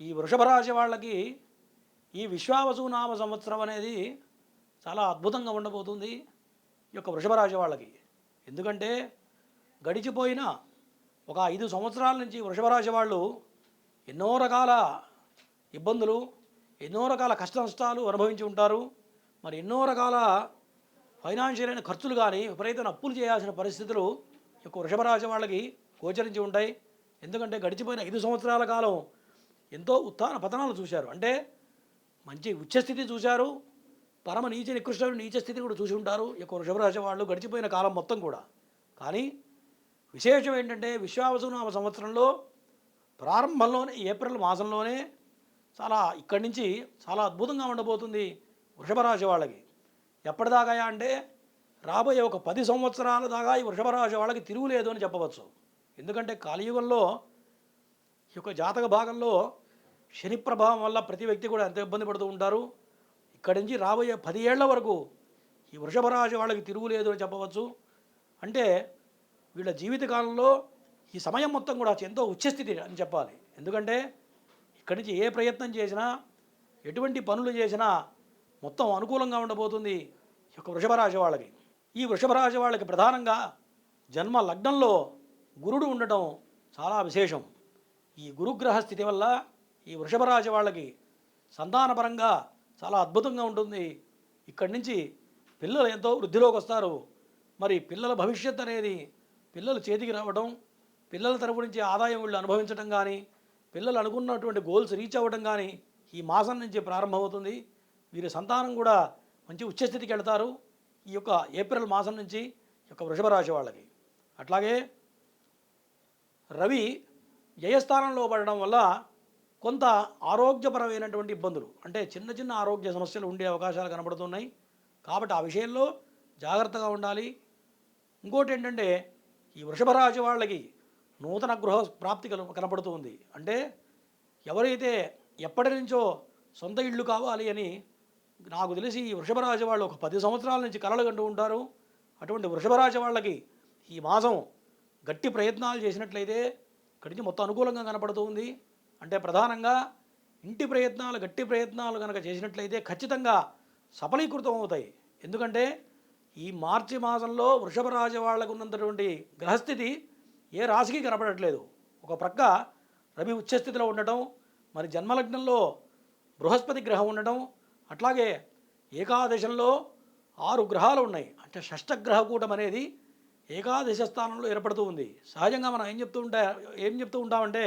ఈ వృషభరాశి వాళ్ళకి ఈ విశ్వావసు నామ సంవత్సరం అనేది చాలా అద్భుతంగా ఉండబోతుంది ఈ యొక్క వృషభరాశి వాళ్ళకి. ఎందుకంటే గడిచిపోయిన ఒక ఐదు సంవత్సరాల నుంచి వృషభరాశి వాళ్ళు ఎన్నో రకాల ఇబ్బందులు ఎన్నో రకాల కష్ట నష్టాలు అనుభవించి ఉంటారు. మరి ఎన్నో రకాల ఫైనాన్షియల్ అయిన ఖర్చులు కానీ విపరీతమైన అప్పులు చేయాల్సిన పరిస్థితులు ఈ యొక్క వృషభరాశి వాళ్ళకి గోచరించి ఉంటాయి. ఎందుకంటే గడిచిపోయిన ఐదు సంవత్సరాల కాలం ఎంతో ఉత్థాన పతనాలు చూశారు. అంటే మంచి ఉచ్చస్థితి చూశారు. పరమ నీచ నికృష్టమైన నీచ స్థితి కూడా చూసి ఉంటారు. ఎక్కువ యొక్క వాళ్ళు గడిచిపోయిన కాలం మొత్తం కూడా. కానీ విశేషం ఏంటంటే విశ్వావసునామ సంవత్సరంలో ప్రారంభంలోనే ఏప్రిల్ మాసంలోనే చాలా ఇక్కడి నుంచి చాలా అద్భుతంగా ఉండబోతుంది వృషభరాశి వాళ్ళకి. ఎప్పటిదాకా అంటే రాబోయే ఒక పది సంవత్సరాల దాకా ఈ వృషభరాశి వాళ్ళకి తిరుగులేదు అని చెప్పవచ్చు. ఎందుకంటే కలియుగంలో ఈ యొక్క జాతక భాగంలో శని ప్రభావం వల్ల ప్రతి వ్యక్తి కూడా ఎంతో ఇబ్బంది పడుతూ ఉంటారు. ఇక్కడి నుంచి రాబోయే పది ఏళ్ళ వరకు ఈ వృషభ రాశి వాళ్ళకి తిరుగులేదు అని చెప్పవచ్చు. అంటే వీళ్ళ జీవితకాలంలో ఈ సమయం మొత్తం కూడా ఎంతో ఉచ్చస్థితి అని చెప్పాలి. ఎందుకంటే ఇక్కడి నుంచి ఏ ప్రయత్నం చేసినా ఎటువంటి పనులు చేసినా మొత్తం అనుకూలంగా ఉండబోతుంది ఈ యొక్క వృషభ రాశి వాళ్ళకి. ఈ వృషభ రాశి వాళ్ళకి ప్రధానంగా జన్మ లగ్నంలో గురుడు ఉండటం చాలా విశేషం. ఈ గురుగ్రహ స్థితి వల్ల ఈ వృషభరాజు వాళ్ళకి సంతానపరంగా చాలా అద్భుతంగా ఉంటుంది. ఇక్కడి నుంచి పిల్లలు ఎంతో వృద్ధిలోకి వస్తారు. మరి పిల్లల భవిష్యత్ అనేది పిల్లలు చేతికి రావడం పిల్లల తరపు నుంచి ఆదాయం వీళ్ళు అనుభవించడం కానీ పిల్లలు అనుకున్నటువంటి గోల్స్ రీచ్ అవ్వడం కానీ ఈ మాసం నుంచి ప్రారంభమవుతుంది. వీరి సంతానం కూడా మంచి ఉచ్చస్థితికి వెళ్తారు. ఈ యొక్క ఏప్రిల్ మాసం నుంచి ఈ యొక్క వృషభ రాశి వాళ్ళకి. అట్లాగే రవి జయస్థానంలో పడడం వల్ల కొంత ఆరోగ్యపరమైనటువంటి ఇబ్బందులు. అంటే చిన్న చిన్న ఆరోగ్య సమస్యలు ఉండే అవకాశాలు కనబడుతున్నాయి. కాబట్టి ఆ విషయంలో జాగ్రత్తగా ఉండాలి. ఇంకోటి ఏంటంటే ఈ వృషభ రాశి వాళ్ళకి నూతన గృహ ప్రాప్తి కల అంటే ఎవరైతే ఎప్పటి నుంచో సొంత ఇళ్ళు కావాలి అని నాకు తెలిసి ఈ వృషభ రాశి వాళ్ళు ఒక పది సంవత్సరాల నుంచి కలలు కంటూ ఉంటారు. అటువంటి వృషభ రాశి వాళ్ళకి ఈ మాసం గట్టి ప్రయత్నాలు చేసినట్లయితే ఇక్కడి నుంచి మొత్తం అనుకూలంగా కనపడుతుంది. అంటే ప్రధానంగా ఇంటి ప్రయత్నాలు గట్టి ప్రయత్నాలు కనుక చేసినట్లయితే ఖచ్చితంగా సఫలీకృతం అవుతాయి. ఎందుకంటే ఈ మార్చి మాసంలో వృషభ రాశి వాళ్ళకు ఉన్నటువంటి గ్రహస్థితి ఏ రాశికి కనపడట్లేదు. ఒక ప్రక్క రవి ఉచ్చస్థితిలో ఉండటం మరి జన్మలగ్నంలో బృహస్పతి గ్రహం ఉండటం అట్లాగే ఏకాదశంలో ఆరు గ్రహాలు ఉన్నాయి. అంటే షష్టగ్రహ కూటం అనేది ఏకాదశ స్థానంలో ఏర్పడుతూ ఉంది. సహజంగా మనం ఏం చెప్తూ ఉంటా ఏం చెప్తూ ఉంటామంటే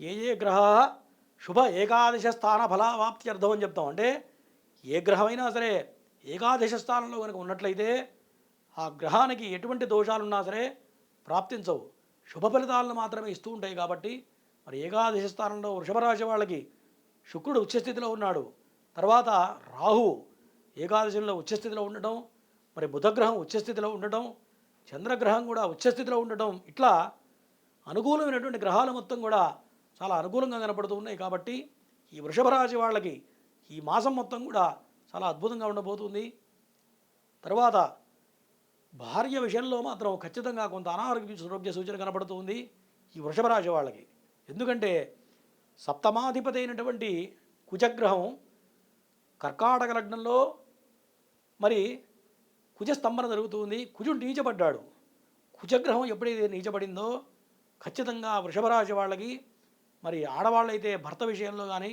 ఏ ఏ గ్రహ శుభ ఏకాదశ స్థాన ఫలావాప్త్యర్థం అని చెప్తాం. అంటే ఏ గ్రహమైనా సరే ఏకాదశ స్థానంలో కనుక ఉన్నట్లయితే ఆ గ్రహానికి ఎటువంటి దోషాలున్నా సరే ప్రాప్తించవు. శుభ ఫలితాలను మాత్రమే ఇస్తూ ఉంటాయి కాబట్టి మరి ఏకాదశ స్థానంలో వృషభరాశి వాళ్ళకి శుక్రుడు ఉచ్చస్థితిలో ఉన్నాడు. తర్వాత రాహు ఏకాదశంలో ఉచ్చస్థితిలో ఉండటం మరి బుధగ్రహం ఉచ్చస్థితిలో ఉండటం చంద్రగ్రహం కూడా ఉచ్చస్థితిలో ఉండటం ఇట్లా అనుకూలమైనటువంటి గ్రహాలు మొత్తం కూడా చాలా అనుకూలంగా కనపడుతూ ఉన్నాయి కాబట్టి ఈ వృషభ రాశి వాళ్ళకి ఈ మాసం మొత్తం కూడా చాలా అద్భుతంగా ఉండబోతుంది. తర్వాత భార్య విషయంలో మాత్రం ఖచ్చితంగా కొంత అనారోగ్య ఆరోగ్య సూచన కనపడుతుంది ఈ వృషభ రాశి వాళ్ళకి. ఎందుకంటే సప్తమాధిపతి అయినటువంటి కుజగ్రహం కర్కాటక లగ్నంలో మరి కుజస్తంభన జరుగుతుంది. కుజుడు నీచపడ్డాడు కుజగ్రహం ఎప్పుడైతే నీచపడిందో ఖచ్చితంగా వృషభరాశి వాళ్ళకి మరి ఆడవాళ్ళైతే భర్త విషయంలో కానీ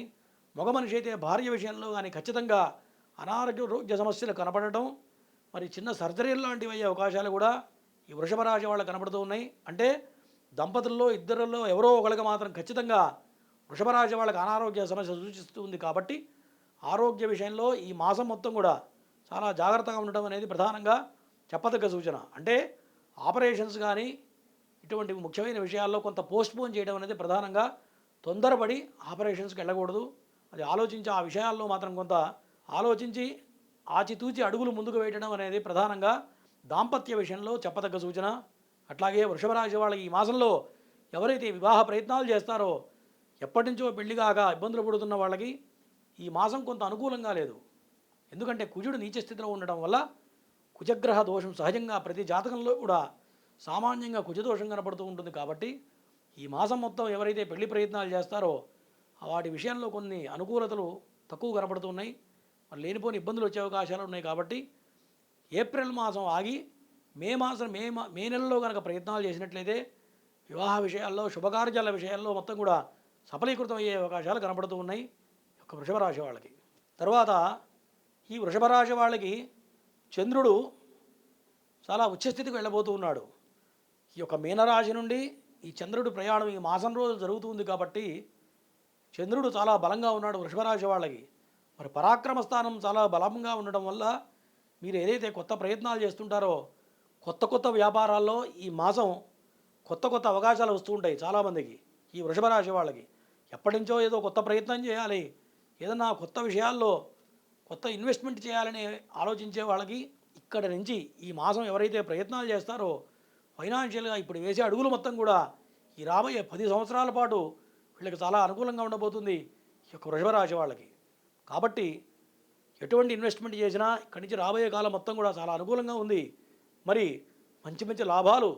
మగ మనిషి అయితే భార్య విషయంలో కానీ ఖచ్చితంగా అనారోగ్య రోగ్య సమస్యలు కనపడటం మరి చిన్న సర్జరీలు లాంటివి అయ్యే అవకాశాలు కూడా ఈ వృషభ రాశి వాళ్ళకి కనపడుతూ ఉన్నాయి. అంటే దంపతుల్లో ఇద్దరిలో ఎవరో ఒకరికి మాత్రం ఖచ్చితంగా వృషభ రాశి వాళ్ళకి అనారోగ్య సమస్య సూచిస్తుంది కాబట్టి ఆరోగ్య విషయంలో ఈ మాసం మొత్తం కూడా చాలా జాగ్రత్తగా ఉండటం అనేది ప్రధానంగా చెప్పదగ్గ సూచన. అంటే ఆపరేషన్స్ కానీ ఇటువంటి ముఖ్యమైన విషయాల్లో కొంత పోస్ట్పోన్ చేయడం అనేది ప్రధానంగా తొందరపడి ఆపరేషన్స్కి వెళ్ళకూడదు. అది ఆలోచించి ఆ విషయాల్లో మాత్రం కొంత ఆలోచించి ఆచితూచి అడుగులు ముందుకు వేయడం అనేది ప్రధానంగా దాంపత్య విషయంలో చెప్పదగ్గ సూచన. అట్లాగే వృషభరాశి వాళ్ళకి ఈ మాసంలో ఎవరైతే వివాహ ప్రయత్నాలు చేస్తారో ఎప్పటి నుంచో పెళ్ళి కాక ఇబ్బందులు పడుతున్న వాళ్ళకి ఈ మాసం కొంత అనుకూలంగా లేదు. ఎందుకంటే కుజుడు నీచ స్థితిలో ఉండడం వల్ల కుజగ్రహ దోషం సహజంగా ప్రతి జాతకంలో కూడా సామాన్యంగా కుజదోషం కనపడుతూ ఉంటుంది కాబట్టి ఈ మాసం మొత్తం ఎవరైతే పెళ్ళి ప్రయత్నాలు చేస్తారో వాటి విషయంలో కొన్ని అనుకూలతలు తక్కువ కనపడుతున్నాయి మరి లేనిపోని ఇబ్బందులు వచ్చే అవకాశాలు ఉన్నాయి కాబట్టి ఏప్రిల్ మాసం ఆగి మే మాసం మే మా మే నెలలో కనుక ప్రయత్నాలు చేసినట్లయితే వివాహ విషయాల్లో శుభకార్యాల విషయాల్లో మొత్తం కూడా సఫలీకృతం అయ్యే అవకాశాలు కనపడుతూ ఉన్నాయి ఒక వృషభ రాశి వాళ్ళకి. తర్వాత ఈ వృషభ రాశి వాళ్ళకి చంద్రుడు చాలా ఉచ్చస్థితికి వెళ్ళబోతూ ఉన్నాడు. ఈ యొక్క మీనరాశి నుండి ఈ చంద్రుడి ప్రయాణం ఈ మాసం రోజు జరుగుతుంది కాబట్టి చంద్రుడు చాలా బలంగా ఉన్నాడు వృషభరాశి వాళ్ళకి. మరి పరాక్రమ స్థానం చాలా బలంగా ఉండడం వల్ల మీరు ఏదైతే కొత్త ప్రయత్నాలు చేస్తుంటారో కొత్త కొత్త వ్యాపారాల్లో ఈ మాసం కొత్త కొత్త అవకాశాలు వస్తూ ఉంటాయి చాలామందికి ఈ వృషభ రాశి వాళ్ళకి. ఎప్పటి నుంచో ఏదో కొత్త ప్రయత్నం చేయాలి ఏదన్నా కొత్త విషయాల్లో కొత్త ఇన్వెస్ట్మెంట్ చేయాలని ఆలోచించే వాళ్ళకి ఇక్కడ నుంచి ఈ మాసం ఎవరైతే ప్రయత్నాలు చేస్తారో ఫైనాన్షియల్గా ఇప్పుడు వేసే అడుగులు మొత్తం కూడా ఈ రాబోయే పది సంవత్సరాల పాటు వీళ్ళకి చాలా అనుకూలంగా ఉండబోతుంది ఈ యొక్క వృషభరాశి వాళ్ళకి. కాబట్టి ఎటువంటి ఇన్వెస్ట్మెంట్ చేసినా ఇక్కడి నుంచి రాబోయే కాలం మొత్తం కూడా చాలా అనుకూలంగా ఉంది. మరి మంచి మంచి లాభాలు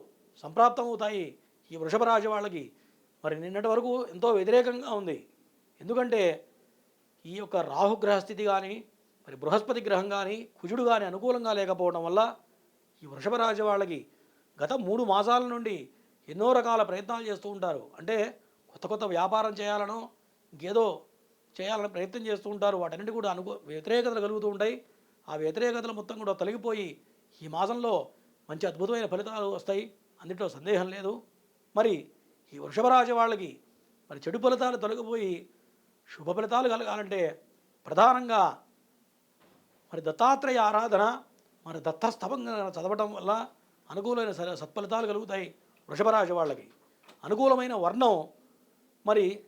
సంప్రాప్తం అవుతాయి ఈ వృషభ రాశి వాళ్ళకి. మరి నిన్నటి వరకు ఎంతో వ్యతిరేకంగా ఉంది. ఎందుకంటే ఈ యొక్క రాహుగ్రహ స్థితి కానీ మరి బృహస్పతి గ్రహం కానీ కుజుడు కానీ అనుకూలంగా లేకపోవడం వల్ల ఈ వృషభ రాశి వాళ్ళకి గత మూడు మాసాల నుండి ఎన్నో రకాల ప్రయత్నాలు చేస్తూ ఉంటారు. అంటే కొత్త కొత్త వ్యాపారం చేయాలనో ఇంకేదో చేయాలని ప్రయత్నం చేస్తూ ఉంటారు. వాటన్నిటి కూడా అనుకో వ్యతిరేకతలు కలుగుతూ ఉంటాయి. ఆ వ్యతిరేకతలు మొత్తం కూడా తొలగిపోయి ఈ మాసంలో మంచి అద్భుతమైన ఫలితాలు వస్తాయి. అందులో సందేహం లేదు. మరి ఈ వృషభ రాశి వాళ్ళకి మరి చెడు ఫలితాలు తొలగిపోయి శుభ ఫలితాలు కలగాలంటే ప్రధానంగా మరి దత్తాత్రేయ ఆరాధన మరి దత్తస్తవం చదవటం వల్ల అనుకూలమైన స- సత్ఫలితాలు కలుగుతాయి వృషభరాశి వాళ్ళకి. అనుకూలమైన వర్ణం మరి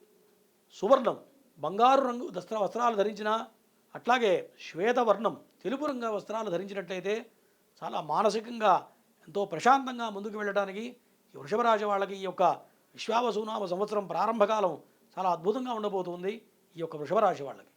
సువర్ణం బంగారు రంగు దస్త్ర వస్త్రాలు ధరించిన అట్లాగే శ్వేతవర్ణం తెలుపు రంగు వస్త్రాలు ధరించినట్లయితే చాలా మానసికంగా ఎంతో ప్రశాంతంగా ముందుకు వెళ్ళడానికి ఈ వృషభరాజు వాళ్ళకి ఈ యొక్క విశ్వావసునామ సంవత్సరం ప్రారంభకాలం చాలా అద్భుతంగా ఉండబోతుంది ఈ యొక్క వృషభరాశి వాళ్ళకి.